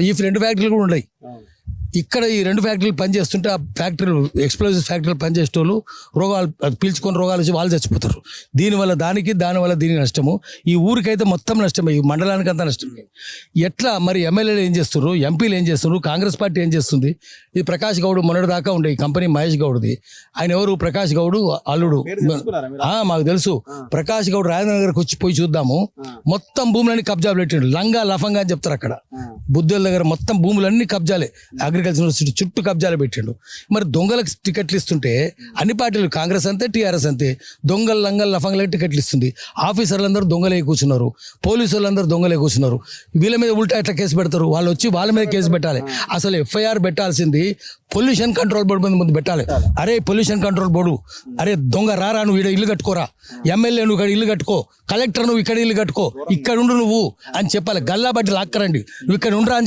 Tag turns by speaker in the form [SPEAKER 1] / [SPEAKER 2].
[SPEAKER 1] ఈ రెండు ఫ్యాక్టరీలు కూడా ఉన్నాయి. ఇక్కడ ఈ రెండు ఫ్యాక్టరీలు పనిచేస్తుంటే ఆ ఫ్యాక్టరీలు ఎక్స్ప్లోజివ్ ఫ్యాక్టరీలు పనిచేసేటోళ్ళు రోగాలు పీల్చుకొని రోగాలు వచ్చి వాళ్ళు చచ్చిపోతారు. దీనివల్ల దానికి దానివల్ల దీనికి నష్టము. ఈ ఊరికైతే మొత్తం నష్టమే ఈ మండలానికి అంతా నష్టమే. ఎట్లా మరి ఎమ్మెల్యేలు ఏం చేస్తున్నారు ఎంపీలు ఏం చేస్తున్నారు కాంగ్రెస్ పార్టీ ఏం చేస్తుంది? ఇది ప్రకాష్ గౌడ్ మొన్నటి దాకా ఉండే ఈ కంపెనీ మహేష్ గౌడ్ది. ఆయన ఎవరు? ప్రకాష్ గౌడ్ అల్లుడు. ఆ, మాకు తెలుసు. ప్రకాష్ గౌడ్ రాజేంద్ర నగర్కి వచ్చి పోయి చూద్దాము. మొత్తం భూములన్నీ కబ్జా పెట్టిండు. లంగా లఫంగా అని చెప్తారు అక్కడ. బుద్ధుల దగ్గర మొత్తం భూములన్నీ కబ్జాలే. అగ్రికల్చర్ యూనివర్సిటీ చుట్టూ కబ్జాలు పెట్టిండు. మరి దొంగలకు టికెట్లు ఇస్తుంటే అన్ని పార్టీలు కాంగ్రెస్ అంతే టీఆర్ఎస్ అంతే దొంగలు లంగలు లఫంగలకి టికెట్లు ఇస్తుంది. ఆఫీసర్లందరూ దొంగలే కూర్చున్నారు. పోలీసు వాళ్ళందరూ దొంగలే కూర్చున్నారు. వీళ్ళ మీద ఉల్టా ఎట్లా కేసు పెడతారు? వాళ్ళు వచ్చి వాళ్ళ మీద కేసు పెట్టాలి. అసలు ఎఫ్ఐఆర్ పెట్టాల్సింది పొల్యూషన్ కంట్రోల్ బోర్డు మీద ముందు పెట్టాలి. అరే పొల్యూషన్ కంట్రోల్ బోర్డు అరే దొంగ రారా నువ్వు? ఇక్కడ ఇల్లు కట్టుకోరా. ఎమ్మెల్యే నువ్వు ఇక్కడ ఇల్లు కట్టుకో. కలెక్టర్ నువ్వు ఇక్కడ ఇల్లు కట్టుకో. ఇక్కడ ఉండు నువ్వు అని చెప్పాలి. గల్లా బట్టి లాక్కరండి నువ్వు ఇక్కడ ఉండరా అని